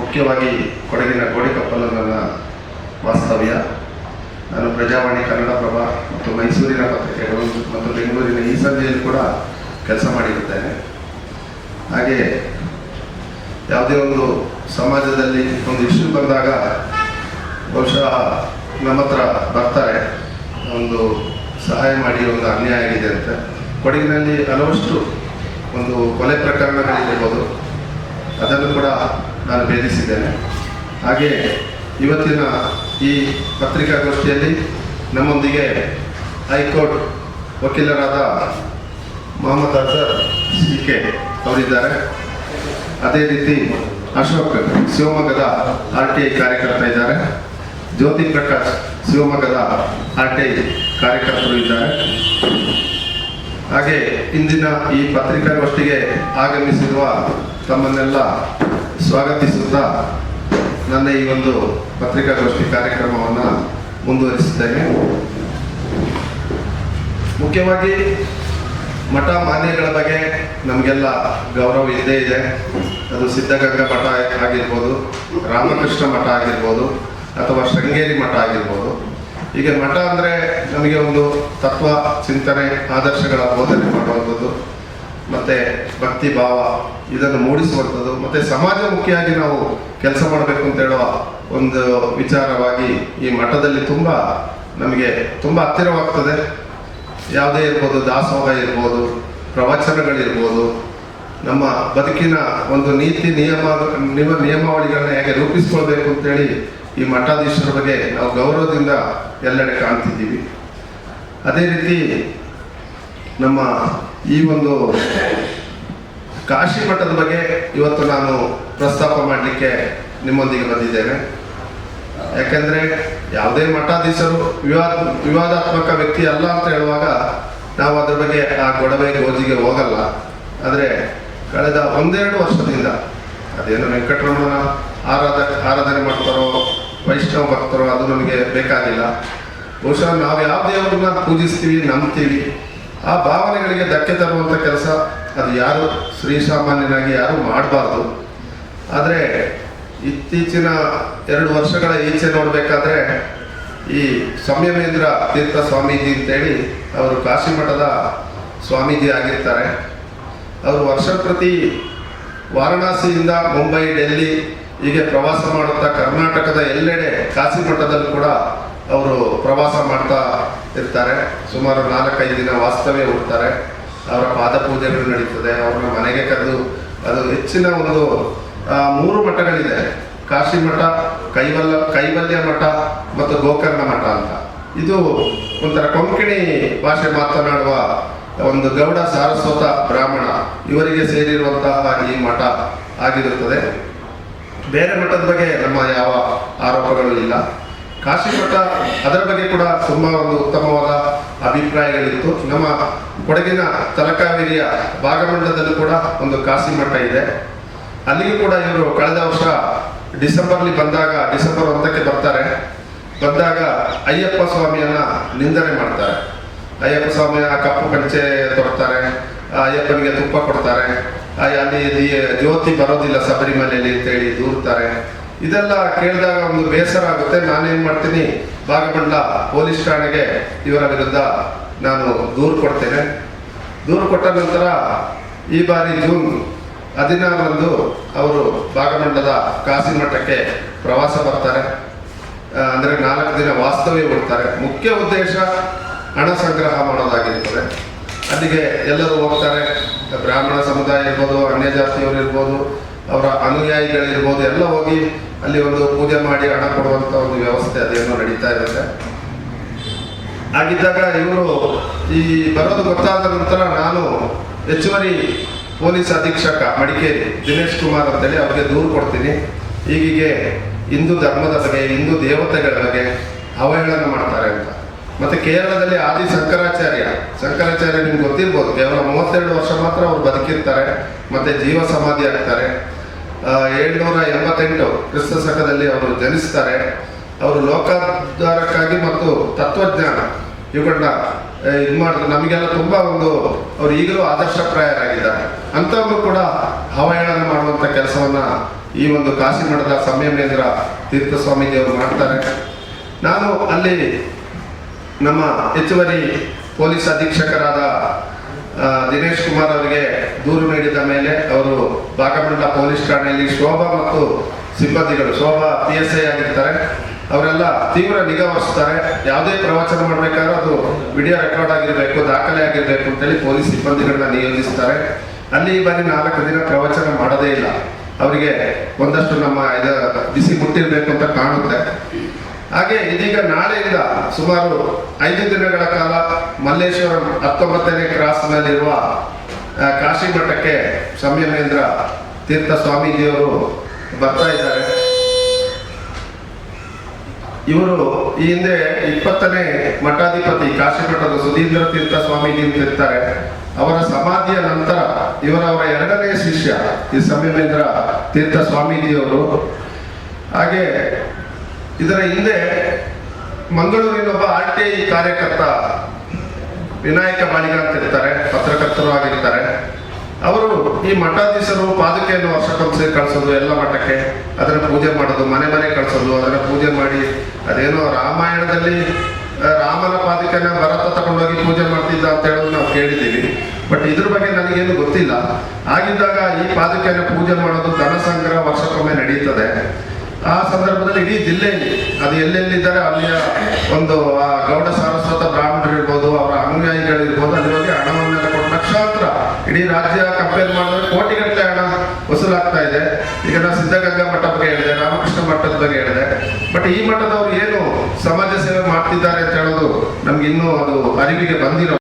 ಮುಖ್ಯವಾಗಿ ಕೊಡಗಿನ ಗೋಡಿಕಪ್ಪಲು ನನ್ನ ವಾಸ್ತವ್ಯ. ನಾನು ಪ್ರಜಾವಾಣಿ ಕನ್ನಡಪ್ರಭ ಮತ್ತು ಮೈಸೂರಿನ ಪತ್ರಿಕೆಗಳು ಮತ್ತು ಬೆಂಗಳೂರಿನ ಈ ಸಂಜೆಯಲ್ಲಿ ಕೂಡ ಕೆಲಸ ಮಾಡಿರುತ್ತೇನೆ. ಹಾಗೆ ಯಾವುದೇ ಒಂದು ಸಮಾಜದಲ್ಲಿ ಒಂದು ಇಶ್ಯೂ ಬಂದಾಗ ಬಹುಶಃ ನಮ್ಮ ಹತ್ರ ಬರ್ತಾರೆ. ಒಂದು ಸಹಾಯ ಮಾಡಿ ಒಂದು ಅನ್ಯಾಯ ಆಗಿದೆ ಅಂತ. ಕೊಡಗಿನಲ್ಲಿ ಹಲವಷ್ಟು ಒಂದು ಕೊಲೆ ಪ್ರಕರಣಗಳಿರ್ಬೋದು. ಅದನ್ನು ಕೂಡ ನಾನು ಭೇದಿಸಿದ್ದೇನೆ. ಹಾಗೆ ಇವತ್ತಿನ ಈ ಪತ್ರಿಕಾಗೋಷ್ಠಿಯಲ್ಲಿ ನಮ್ಮೊಂದಿಗೆ ಹೈಕೋರ್ಟ್ ವಕೀಲರಾದ ಮೊಹಮ್ಮದ್ ಅಜರ್ ಸಿ ಕೆ ಅವರಿದ್ದಾರೆ. ಅದೇ ರೀತಿ ಅಶೋಕ್ ಶಿವಮೊಗ್ಗದ ಆರ್ ಟಿ ಐ ಕಾರ್ಯಕರ್ತ ಇದ್ದಾರೆ. ಜ್ಯೋತಿ ಪ್ರಕಾಶ್ ಶಿವಮೊಗ್ಗದ ಆರ್ ಟಿ ಐ ಕಾರ್ಯಕರ್ತರು ಇದ್ದಾರೆ. ಹಾಗೆ ಇಂದಿನ ಈ ಪತ್ರಿಕಾಗೋಷ್ಠಿಗೆ ಆಗಮಿಸಿರುವ ತಮ್ಮನ್ನೆಲ್ಲ ಸ್ವಾಗತಿಸುತ್ತಾ ನನ್ನ ಈ ಒಂದು ಪತ್ರಿಕಾಗೋಷ್ಠಿ ಕಾರ್ಯಕ್ರಮವನ್ನು ಮುಂದುವರಿಸುತ್ತೇನೆ. ಮುಖ್ಯವಾಗಿ ಮಠ ಮಾನ್ಯಗಳ ಬಗ್ಗೆ ನಮಗೆಲ್ಲ ಗೌರವ ಇದ್ದೇ ಇದೆ. ಅದು ಸಿದ್ಧಗಂಗಾ ಮಠ ಆಗಿರ್ಬೋದು, ರಾಮಕೃಷ್ಣ ಮಠ ಆಗಿರ್ಬೋದು, ಅಥವಾ ಶೃಂಗೇರಿ ಮಠ ಆಗಿರ್ಬೋದು. ಈಗ ಮಠ ಅಂದರೆ ನಮಗೆ ಒಂದು ತತ್ವ, ಚಿಂತನೆ ಆದರ್ಶಗಳ ಬೋಧನೆ ಮಾಡುವಂಥದ್ದು ಮತ್ತು ಭಕ್ತಿ ಭಾವ ಇದನ್ನು ಮೂಡಿಸುವಂಥದ್ದು. ಮತ್ತು ಸಮಾಜಮುಖಿಯಾಗಿ ನಾವು ಕೆಲಸ ಮಾಡಬೇಕು ಅಂತ ಹೇಳುವ ಒಂದು ವಿಚಾರವಾಗಿ ಈ ಮಠದಲ್ಲಿ ತುಂಬ ನಮಗೆ ತುಂಬ ಹತ್ತಿರವಾಗ್ತದೆ. ಯಾವುದೇ ಇರ್ಬೋದು, ದಾಸೋಹ ಇರ್ಬೋದು, ಪ್ರವಚನಗಳಿರ್ಬೋದು, ನಮ್ಮ ಬದುಕಿನ ಒಂದು ನೀತಿ ನಿಯಮ ನಿಯಮ ನಿಯಮಾವಳಿಗಳನ್ನ ಹೇಗೆ ರೂಪಿಸ್ಕೊಳ್ಬೇಕು ಅಂತೇಳಿ ಈ ಮಠಾಧೀಶರ ಬಗ್ಗೆ ನಾವು ಗೌರವದಿಂದ ಎಲ್ಲೆಡೆ ಕಾಣ್ತಿದ್ದೀವಿ. ಅದೇ ರೀತಿ ನಮ್ಮ ಈ ಒಂದು ಕಾಶಿ ಮಠದ ಬಗ್ಗೆ ಇವತ್ತು ನಾನು ಪ್ರಸ್ತಾಪ ಮಾಡಲಿಕ್ಕೆ ನಿಮ್ಮೊಂದಿಗೆ ಬಂದಿದ್ದೇನೆ. ಯಾಕೆಂದ್ರೆ ಯಾವುದೇ ಮಠಾಧೀಶರು ವಿವಾದ, ವಿವಾದಾತ್ಮಕ ವ್ಯಕ್ತಿ ಅಲ್ಲ ಅಂತ ಹೇಳುವಾಗ ನಾವು ಅದರ ಬಗ್ಗೆ ಆ ಗೊಡವೆ ಗೋಜಿಗೆ ಹೋಗಲ್ಲ. ಆದರೆ ಕಳೆದ ಒಂದೆರಡು ವರ್ಷದಿಂದ ಅದೇನು ವೆಂಕಟರಮಣ ಆರಾಧ, ಆರಾಧನೆ ಮಾಡ್ತಾರೋ, ವೈಷ್ಣವ ಭಕ್ತರೋ ಅದು ನಮಗೆ ಬೇಕಾಗಿಲ್ಲ. ಬಹುಶಃ ನಾವು ಯಾವ ದೇವರನ್ನ ಪೂಜಿಸ್ತೀವಿ, ನಂಬ್ತೀವಿ. ಆ ಭಾವನೆಗಳಿಗೆ ಧಕ್ಕೆ ತರುವಂಥ ಕೆಲಸ ಅದು ಯಾರು ಶ್ರೀಸಾಮಾನ್ಯನಾಗಿ ಯಾರು ಮಾಡಬಾರ್ದು. ಆದರೆ ಇತ್ತೀಚಿನ ಎರಡು ವರ್ಷಗಳ ಈಚೆ ನೋಡಬೇಕಾದ್ರೆ ಈ ಸಂಯಮೇಂದ್ರ ತೀರ್ಥ ಸ್ವಾಮೀಜಿ ಅಂತೇಳಿ ಅವರು ಕಾಶಿ ಮಠದ ಸ್ವಾಮೀಜಿ ಆಗಿರ್ತಾರೆ. ಅವರು ವರ್ಷ ಪ್ರತಿ ವಾರಣಾಸಿಯಿಂದ ಮುಂಬೈ, ಡೆಲ್ಲಿ ಹೀಗೆ ಪ್ರವಾಸ ಮಾಡುತ್ತಾ ಕರ್ನಾಟಕದ ಎಲ್ಲೆಡೆ ಕಾಶಿ ಮಠದಲ್ಲಿ ಕೂಡ ಅವರು ಪ್ರವಾಸ ಮಾಡ್ತಾ ಇರ್ತಾರೆ. ಸುಮಾರು ನಾಲ್ಕೈದು ದಿನ ವಾಸ್ತವ್ಯ ಹೋಗ್ತಾರೆ ಅವರ ಪಾದ ಪೂಜೆಗಳು ನಡೀತದೆ. ಅವ್ರನ್ನ ಮನೆಗೆ ಕರೆದು ಅದು ಹೆಚ್ಚಿನ ಒಂದು ಮೂರು ಮಠಗಳಿದೆ. ಕಾಶಿ ಮಠ, ಕೈವಲ್ಲ, ಕೈವಲ್ಯ ಮಠ ಮತ್ತು ಗೋಕರ್ಣ ಮಠ ಅಂತ. ಇದು ಒಂಥರ ಕೊಂಕಣಿ ಭಾಷೆ ಮಾತನಾಡುವ ಒಂದು ಗೌಡ ಸಾರಸ್ವತ ಬ್ರಾಹ್ಮಣ. ಇವರಿಗೆ ಸೇರಿರುವಂತಹ ಈ ಮಠ ಆಗಿರುತ್ತದೆ. ಬೇರೆ ಮಠದ ಬಗ್ಗೆ ನಮ್ಮ ಯಾವ ಆರೋಪಗಳು ಇಲ್ಲ. ಕಾಶಿ ಮಠ ಅದರ ಬಗ್ಗೆ ಕೂಡ ತುಂಬಾ ಒಂದು ಉತ್ತಮವಾದ ಅಭಿಪ್ರಾಯಗಳಿತ್ತು. ನಮ್ಮ ಕೊಡಗಿನ ತಲಕಾವೇರಿಯ ಭಾಗಮಂಡಲದಲ್ಲೂ ಕೂಡ ಒಂದು ಕಾಶಿ ಮಠ ಇದೆ. ಅಲ್ಲಿಗೂ ಕೂಡ ಇವರು ಕಳೆದ ವರ್ಷ ಡಿಸೆಂಬರ್ಲಿ ಬಂದಾಗ, ಡಿಸೆಂಬರ್ ಒಂದಕ್ಕೆ ಬರ್ತಾರೆ. ಬಂದಾಗ ಅಯ್ಯಪ್ಪ ಸ್ವಾಮಿಯನ್ನ ನಿಂದನೆ ಮಾಡ್ತಾರೆ. ಅಯ್ಯಪ್ಪ ಸ್ವಾಮಿಯ ಕಪ್ಪು ಪಂಚೆ ತೊಡ್ತಾರೆ, ಅಯ್ಯಪ್ಪನಿಗೆ ತುಪ್ಪ ಕೊಡ್ತಾರೆ, ಅಲ್ಲಿ ಜ್ಯೋತಿ ಬರೋದಿಲ್ಲ ಶಬರಿಮಲೆಯಲ್ಲಿ ಅಂತೇಳಿ ದೂರ್ತಾರೆ. ಇದೆಲ್ಲ ಕೇಳಿದಾಗ ಒಂದು ಬೇಸರ ಆಗುತ್ತೆ. ನಾನೇನು ಮಾಡ್ತೀನಿ? ಭಾಗಮಂಡಲ ಪೊಲೀಸ್ ಠಾಣೆಗೆ ಇವರ ವಿರುದ್ಧ ನಾನು ದೂರು ಕೊಡ್ತೇನೆ. ದೂರು ಕೊಟ್ಟ ನಂತರ ಈ ಬಾರಿ ಜೂನ್ ಹದಿನಾರರಂದು ಅವರು ಭಾಗಮಂಡಲದ ಕಾಸಿ ಮಠಕ್ಕೆ ಪ್ರವಾಸ ಬರ್ತಾರೆ. ಅಂದರೆ ನಾಲ್ಕು ದಿನ ವಾಸ್ತವ್ಯ ಬಿಡ್ತಾರೆ ಮುಖ್ಯ ಉದ್ದೇಶ ಹಣ ಸಂಗ್ರಹ ಮಾಡೋದಾಗಿರ್ತದೆ. ಅಲ್ಲಿಗೆ ಎಲ್ಲರೂ ಹೋಗ್ತಾರೆ. ಬ್ರಾಹ್ಮಣ ಸಮುದಾಯ ಇರ್ಬೋದು ಅನ್ಯ ಜಾತಿಯವರು ಇರ್ಬೋದು ಅವರ ಅನುಯಾಯಿಗಳಿರ್ಬೋದು, ಎಲ್ಲ ಹೋಗಿ ಅಲ್ಲಿ ಒಂದು ಪೂಜೆ ಮಾಡಿ ಹಣ ಕೊಡುವಂತ ಒಂದು ವ್ಯವಸ್ಥೆ ಅದೇನೋ ನಡೀತಾ ಇರುತ್ತೆ. ಹಾಗಿದ್ದಾಗ ಇವರು ಈ ಬರೋದು ಗೊತ್ತಾದ ನಂತರ ನಾನು ಹೆಚ್ಚುವರಿ ಪೊಲೀಸ್ ಅಧೀಕ್ಷಕ ಮಡಿಕೇರಿ ದಿನೇಶ್ ಕುಮಾರ್ ಅಂತೇಳಿ ಅವರಿಗೆ ದೂರು ಕೊಡ್ತೀನಿ. ಹೀಗೀಗೆ ಹಿಂದೂ ಧರ್ಮದ ಬಗ್ಗೆ, ಹಿಂದೂ ದೇವತೆಗಳ ಬಗ್ಗೆ ಅವಹೇಳನ ಮಾಡ್ತಾರೆ ಅಂತ. ಮತ್ತೆ ಕೇರಳದಲ್ಲಿ ಆದಿ ಶಂಕರಾಚಾರ್ಯ ಶಂಕರಾಚಾರ್ಯ ನಿಮ್ಗೆ ಗೊತ್ತಿರ್ಬೋದು, ಕೇವಲ ಮೂವತ್ತೆರಡು ವರ್ಷ ಮಾತ್ರ ಅವ್ರು ಬದುಕಿರ್ತಾರೆ, ಮತ್ತೆ ಜೀವ ಸಮಾಧಿ ಆಗ್ತಾರೆ. ಏಳ್ನೂರ ಎಂಬತ್ತೆಂಟು ಕ್ರಿಸ್ತ ಶಕದಲ್ಲಿ ಅವರು ಜನಿಸ್ತಾರೆ. ಅವರು ಲೋಕೋದ್ಧಾರಕ್ಕಾಗಿ ಮತ್ತು ತತ್ವಜ್ಞಾನ ಇವುಗಳನ್ನ ಇದು ಮಾಡಿದ್ರು ನಮಗೆಲ್ಲ ತುಂಬಾ ಒಂದು, ಅವ್ರು ಈಗಲೂ ಆದರ್ಶಪ್ರಾಯರಾಗಿದ್ದಾರೆ ಅಂಥವ್ರು ಕೂಡ ಅವಹೇಳನ ಮಾಡುವಂತ ಕೆಲಸವನ್ನ ಈ ಒಂದು ಕಾಶಿ ಮಠದ ಸಂಯಮೇಂದ್ರ ತೀರ್ಥ ಸ್ವಾಮೀಜಿಯವರು ಮಾಡ್ತಾರೆ. ನಾನು ಅಲ್ಲಿ ನಮ್ಮ ಹೆಚ್ಚುವರಿ ಪೊಲೀಸ್ ಅಧೀಕ್ಷಕರಾದ ದಿನೇಶ್ ಕುಮಾರ್ ಅವರಿಗೆ ದೂರು ನೀಡಿದ ಮೇಲೆ ಅವರು ಭಾಗಮಂಡಲ ಪೊಲೀಸ್ ಠಾಣೆಯಲ್ಲಿ ಶೋಭಾ ಮತ್ತು ಸಿಬ್ಬಂದಿಗಳು, ಶೋಭಾ ಪಿ ಎಸ್ ಐ ಆಗಿರ್ತಾರೆ. ಅವರೆಲ್ಲ ತೀವ್ರ ನಿಗಾ ವಹಿಸ್ತಾರೆ. ಯಾವುದೇ ಪ್ರವಚನ ಮಾಡಬೇಕಾದ್ರೂ ಅದು ವಿಡಿಯೋ ರೆಕಾರ್ಡ್ ಆಗಿರಬೇಕು, ದಾಖಲೆ ಆಗಿರಬೇಕು ಅಂತೇಳಿ ಪೊಲೀಸ್ ಸಿಬ್ಬಂದಿಗಳನ್ನ ನಿಯೋಜಿಸ್ತಾರೆ. ಅಲ್ಲಿ ಈ ಬಾರಿ ನಾಲ್ಕು ದಿನ ಪ್ರವಚನ ಮಾಡೋದೇ ಇಲ್ಲ. ಅವರಿಗೆ ಒಂದಷ್ಟು ನಮ್ಮ ಇದು ಬಿಸಿ ಮುಟ್ಟಿರಬೇಕು ಅಂತ ಕಾಣುತ್ತೆ. ಹಾಗೆ ಇದೀಗ ನಾಳೆಯಿಂದ ಸುಮಾರು ಐದು ದಿನಗಳ ಕಾಲ ಮಲ್ಲೇಶ್ವರಂ ಹತ್ತೊಂಬತ್ತನೇ ಕ್ರಾಸ್ನಲ್ಲಿರುವ ಕಾಶಿ ಮಠಕ್ಕೆ ಸಂಯಮೇಂದ್ರ ತೀರ್ಥ ಸ್ವಾಮೀಜಿಯವರು ಬರ್ತಾ ಇದ್ದಾರೆ. ಇವರು ಈ ಹಿಂದೆ ಇಪ್ಪತ್ತನೇ ಮಠಾಧಿಪತಿ ಕಾಶಿ ಮಠದ ಸುಧೀಂದ್ರ ತೀರ್ಥ ಸ್ವಾಮೀಜಿ ಅಂತ ಇರ್ತಾರೆ. ಅವರ ಸಮಾಧಿಯ ನಂತರ ಇವರವರ ಎರಡನೇ ಶಿಷ್ಯ ಈ ಸಂಯಮೇಂದ್ರ ತೀರ್ಥ ಸ್ವಾಮೀಜಿಯವರು. ಹಾಗೆ ಇದರ ಹಿಂದೆ ಮಂಗಳೂರಿನೊಬ್ಬ ಆರ್ ಟಿ ಐ ಕಾರ್ಯಕರ್ತ, ವಿನಾಯಕ ಮಾಣಿಗ ಅಂತ ಇರ್ತಾರೆ, ಪತ್ರಕರ್ತರು ಆಗಿರ್ತಾರೆ. ಅವರು ಈ ಮಠಾಧೀಶರು ಪಾದಕೆಯನ್ನು ವರ್ಷಕ್ಕೊಂದ್ಸರಿ ಕಳಿಸೋದು ಎಲ್ಲ ಮಠಕ್ಕೆ ಅದರ ಪೂಜೆ ಮಾಡೋದು, ಮನೆ ಮನೆ ಕಳಿಸೋದು ಅದರ ಪೂಜೆ ಮಾಡಿ, ಅದೇನೋ ರಾಮಾಯಣದಲ್ಲಿ ರಾಮನ ಪಾದುಕೆನ ಭರತ ತಗೊಂಡೋಗಿ ಪೂಜೆ ಮಾಡ್ತಿದ್ದ ಅಂತ ಹೇಳೋದು ನಾವು ಕೇಳಿದ್ದೀವಿ. ಬಟ್ ಇದ್ರ ಬಗ್ಗೆ ನನಗೇನು ಗೊತ್ತಿಲ್ಲ. ಆಗಿದ್ದಾಗ ಈ ಪಾದಕೆಯನ್ನು ಪೂಜೆ ಮಾಡೋದು ಧನ ಸಂಗ್ರಹ ವರ್ಷಕ್ಕೊಮ್ಮೆ ನಡೀತದೆ. ಆ ಸಂದರ್ಭದಲ್ಲಿ ಇಡೀ ಜಿಲ್ಲೆಯಲ್ಲಿ, ಅದು ಎಲ್ಲೆಲ್ಲಿದ್ದಾರೆ ಅಲ್ಲಿಯ ಒಂದು, ಆ, ಗೌಡ ಸಾರಸ್ವತ ಬ್ರಾಹ್ಮಣರು ಇರ್ಬೋದು, ಅವರ ಅನುಯಾಯಿಗಳಿರ್ಬೋದು ಅಲ್ಲಿ ಹಣವನ್ನೆಲ್ಲ ಕೊಟ್ಟು ಲಕ್ಷಾಂತರ ಇಡೀ ರಾಜ್ಯ ಕಂಪೇರ್ ಮಾಡಿದ್ರೆ ಕೋಟಿಗಟ್ಟಲೆ ಹಣ ವಸೂಲಾಗ್ತಾ ಇದೆ. ಈಗ ನಾವು ಸಿದ್ಧಗಂಗಾ ಮಠ ಬಗ್ಗೆ ಹೇಳಿದೆ, ರಾಮಕೃಷ್ಣ ಮಠದ ಬಗ್ಗೆ ಹೇಳಿದೆ. ಬಟ್ ಈ ಮಠದವರು ಏನು ಸಮಾಜ ಸೇವೆ ಮಾಡ್ತಿದ್ದಾರೆ ಅಂತ ಹೇಳೋದು ನಮ್ಗೆ ಇನ್ನೂ ಅದು ಅರಿವಿಗೆ ಬಂದಿರೋ